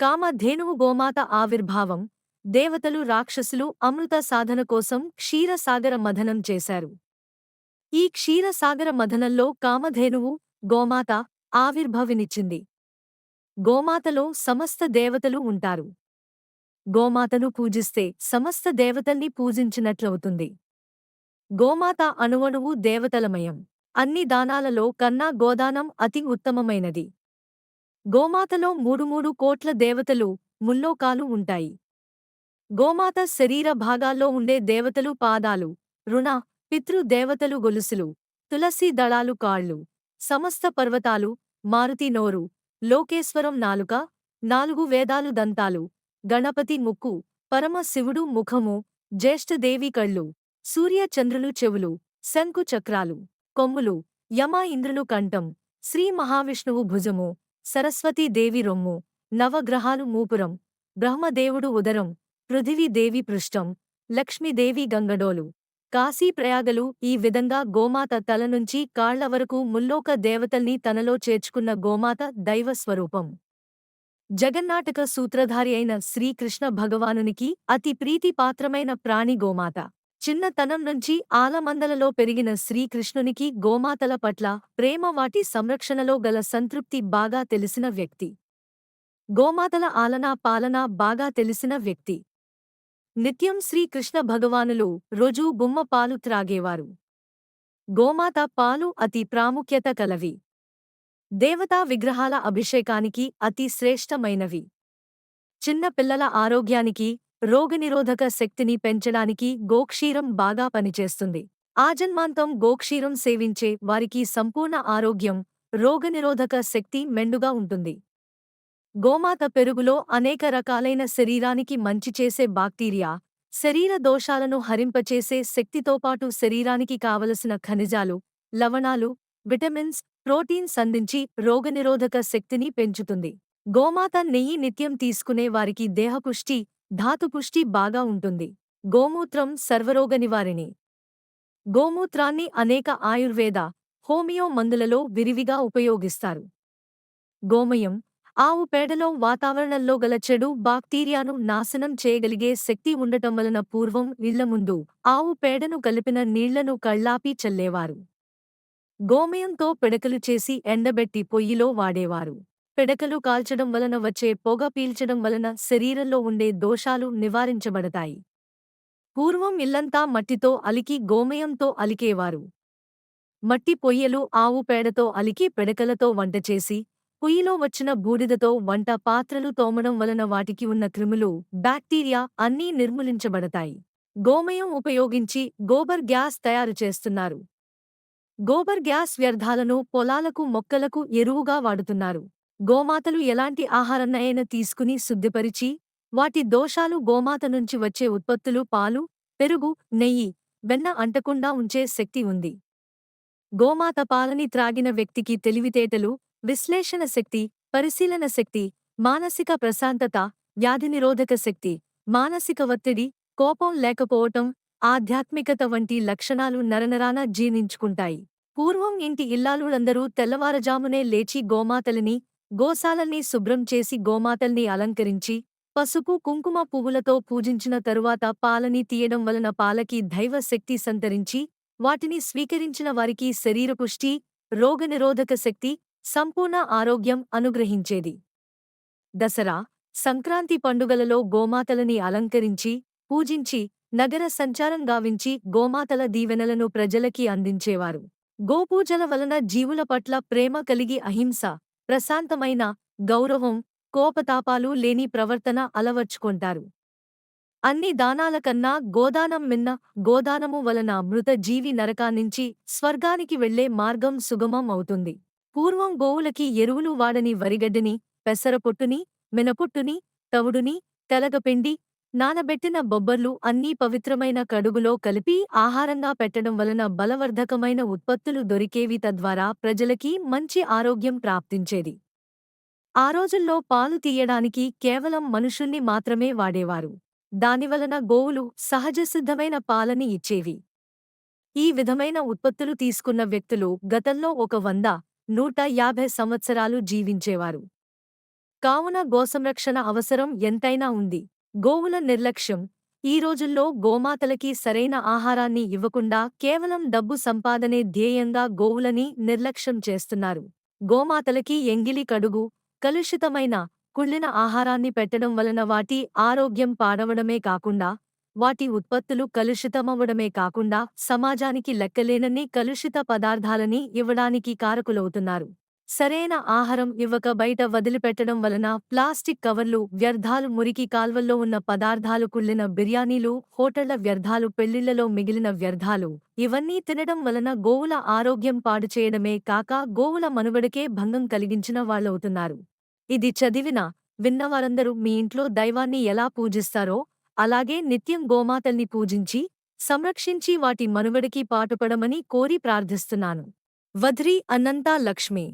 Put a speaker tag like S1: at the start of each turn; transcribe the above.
S1: కామధేనువు గోమాత ఆవిర్భావం దేవతలు రాక్షసులు అమృత సాధన కోసం క్షీరసాగర మథనం చేశారు. ఈ క్షీరసాగర మథనంలో కామధేనువు గోమాత ఆవిర్భవినిచ్చింది. గోమాతలో సమస్త దేవతలు ఉంటారు. గోమాతను పూజిస్తే సమస్త దేవతల్ని పూజించినట్లవుతుంది. గోమాత అణువణువు దేవతలమయం. అన్ని దానాలలో కన్నా గోదానం అతి ఉత్తమమైనది. గోమాతలో మూడు మూడు కోట్ల దేవతలు ముల్లోకాలు ఉంటాయి. గోమాత శరీర భాగాల్లో ఉండే దేవతలు పాదాలు రుణ పితృ దేవతలు గొలుసులు తులసి దళాలు కాళ్ళు సమస్త పర్వతాలు మారుతి నోరు లోకేశ్వరం నాలుక నాలుగు వేదాలు దంతాలు గణపతి ముక్కు పరమ శివుడు ముఖము జ్యేష్ఠదేవి కళ్ళు సూర్య చంద్రులు చెవులు శంకు చక్రాలు కొమ్ములు యమ ఇంద్రులు కంఠం శ్రీ మహావిష్ణువు భుజము సరస్వతీదేవి రొమ్ము నవగ్రహాలు మూపురం బ్రహ్మదేవుడు ఉదరం పృథివీదేవి పృష్టం లక్ష్మీదేవి గంగడోలు. కాశీప్రయాగలు ఈ విధంగా గోమాత తల నుంచి కాళ్ళ వరకు ముల్లోక దేవతల్ని తనలో చేర్చుకున్న గోమాత దైవ స్వరూపం. జగన్నాటక సూత్రధారి అయిన శ్రీకృష్ణ భగవానునికి అతి ప్రీతిపాత్రమైన ప్రాణి గోమాత. చిన్నతనం నుంచి ఆలమందలలో పెరిగిన శ్రీకృష్ణునికి గోమాతల పట్ల ప్రేమ వాటి సంరక్షణలో గల సంతృప్తి బాగా తెలిసిన వ్యక్తి. గోమాతల ఆలనా పాలనా బాగా తెలిసిన వ్యక్తి. నిత్యం శ్రీకృష్ణ భగవానులు రోజూ గుమ్మ పాలు త్రాగేవారు. గోమాత పాలు అతి ప్రాముఖ్యత కలవి. దేవతా విగ్రహాల అభిషేకానికి అతి శ్రేష్టమైనవి. చిన్న పిల్లల ఆరోగ్యానికి రోగనిరోధక శక్తిని పెంచడానికి గోక్షీరం బాగా పనిచేస్తుంది. ఆజన్మాంతం గోక్షీరం సేవించే వారికి సంపూర్ణ ఆరోగ్యం రోగనిరోధక శక్తి మెండుగా ఉంటుంది. గోమాత పెరుగులో అనేక రకాలైన శరీరానికి మంచి చేసే బాక్టీరియా శరీర దోషాలను హరింపచేసే శక్తితోపాటు శరీరానికి కావలసిన ఖనిజాలు లవణాలు విటమిన్స్ ప్రోటీన్స్ అందించి రోగనిరోధక శక్తిని పెంచుతుంది. గోమాత నెయ్యి నిత్యం తీసుకునే వారికి దేహపుష్టి ధాతుపుష్టి బాగా ఉంటుంది. గోమూత్రం సర్వరోగ నివారిణి. గోమూత్రాన్ని అనేక ఆయుర్వేద హోమియో మందులలో విరివిగా ఉపయోగిస్తారు. గోమయం ఆవు పేడలో వాతావరణంలో గల చెడు బాక్టీరియాను నాశనం చేయగలిగే శక్తి ఉండటం వలన పూర్వం ఇళ్ళ ముందు ఆవు పేడను కలిపిన నీళ్ళను కళ్ళాపి చల్లేవారు. గోమయంతో పిడకలు చేసి ఎండబెట్టి పొయ్యిలో వాడేవారు. పిడకలు కాల్చడం వలన వచ్చే పొగ పీల్చడం వలన శరీరంలో ఉండే దోషాలు నివారించబడతాయి. పూర్వం ఇల్లంతా మట్టితో అలికి గోమయంతో అలికేవారు. మట్టి పొయ్యలు ఆవు పేడతో అలికి పిడకలతో వంటచేసి పొయ్యిలో వచ్చిన బూడిదతో వంట పాత్రలు తోమడం వలన వాటికి ఉన్న క్రిములు బ్యాక్టీరియా అన్నీ నిర్మూలించబడతాయి. గోమయం ఉపయోగించి గోబర్ గ్యాస్ తయారు చేస్తున్నారు. గోబర్ గ్యాస్ వ్యర్థాలను పొలాలకు మొక్కలకు ఎరువుగా వాడుతున్నారు. గోమాతలు ఎలాంటి ఆహారాన్నైనా తీసుకుని శుద్ధిపరిచి వాటి దోషాలు గోమాత నుంచి వచ్చే ఉత్పత్తులు పాలు పెరుగు నెయ్యి వెన్న అంటకుండా ఉంచే శక్తి ఉంది. గోమాత పాలని త్రాగిన వ్యక్తికి తెలివితేటలు విశ్లేషణ శక్తి పరిశీలన శక్తి మానసిక ప్రశాంతత వ్యాధినిరోధక శక్తి మానసిక ఒత్తిడి కోపం లేకపోవటం ఆధ్యాత్మికత వంటి లక్షణాలు నరనరాన జీర్ణించుకుంటాయి. పూర్వం ఇంటి ఇల్లాలులందరూ తెల్లవారజామునే లేచి గోమాతలిని గోశాలల్ని శుభ్రం చేసి గోమాతల్ని అలంకరించి పసుపు కుంకుమ పువ్వులతో పూజించిన తరువాత పాలని తీయడం వలన పాలకి దైవ శక్తి సంతరించి వాటిని స్వీకరించిన వారికి శరీరపుష్టి రోగనిరోధక శక్తి సంపూర్ణ ఆరోగ్యం అనుగ్రహించేది. దసరా సంక్రాంతి పండుగలలో గోమాతలని అలంకరించి పూజించి నగర సంచారం గావించి గోమాతల దీవెనలను ప్రజలకి అందించేవారు. గోపూజల వలన జీవుల పట్ల ప్రేమ కలిగి అహింస ప్రశాంతమైన గౌరవం కోపతాపాలు లేని ప్రవర్తన అలవర్చుకొంటారు. అన్ని దానాల కన్నా గోదానం మిన్న గోదానము వలన మృత జీవి నరకాన్నించి స్వర్గానికి వెళ్ళే మార్గం సుగమం అవుతుంది. పూర్వం గోవులకి ఎరువులు వాడని వరిగడ్డిని పెసరపొట్టుని మినపుట్టుని తవుడుని తెలగపిండి నానబెట్టిన బొబ్బర్లు అన్నీ పవిత్రమైన కడుగులో కలిపి ఆహారంగా పెట్టడం వలన బలవర్ధకమైన ఉత్పత్తులు దొరికేవి తద్వారా ప్రజలకి మంచి ఆరోగ్యం ప్రాప్తించేది. ఆ రోజుల్లో పాలు తీయడానికి కేవలం మనుషుల్ని మాత్రమే వాడేవారు. దానివలన గోవులు సహజసిద్ధమైన పాలని ఇచ్చేవి. ఈ విధమైన ఉత్పత్తులు తీసుకున్న వ్యక్తులు గతంలో ఒక వంద నూట యాభై సంవత్సరాలు జీవించేవారు. కావున గోసంరక్షణ అవసరం ఎంతైనా ఉంది. గోవుల నిర్లక్ష్యం. ఈ రోజుల్లో గోమాతలకి సరైన ఆహారాన్ని ఇవ్వకుండా కేవలం డబ్బు సంపాదనే ధ్యేయంగా గోవులని నిర్లక్ష్యం చేస్తున్నారు. గోమాతలకి ఎంగిలి కడుగు కలుషితమైన కుళ్ళిన ఆహారాన్ని పెట్టడం వలన వాటి ఆరోగ్యం పాడవడమే కాకుండా వాటి ఉత్పత్తులు కలుషితమవ్వడమే కాకుండా సమాజానికి లెక్కలేనన్ని కలుషిత పదార్థాలని ఇవ్వడానికి కారకులవుతున్నారు. సరైన ఆహారం ఇవ్వక బయట వదిలిపెట్టడం వలన ప్లాస్టిక్ కవర్లు వ్యర్థాలు మురికి కాల్వల్లో ఉన్న పదార్థాలు కుళ్ళిన బిర్యానీలు హోటళ్ళ వ్యర్థాలు పెళ్ళిళ్ళలో మిగిలిన వ్యర్థాలు ఇవన్నీ తినడం వలన గోవుల ఆరోగ్యం పాడు చేయడమే కాక గోవుల మనుగడకే భంగం కలిగించిన వాళ్ళవుతున్నారు. ఇది చదివిన విన్నవారందరూ మీ ఇంట్లో దైవాన్ని ఎలా పూజిస్తారో అలాగే నిత్యం గోమాతల్ని పూజించి సంరక్షించి వాటి మనుగడకి పాటుపడమని కోరి ప్రార్థిస్తున్నాను. వధ్రి అన్నంతా లక్ష్మి.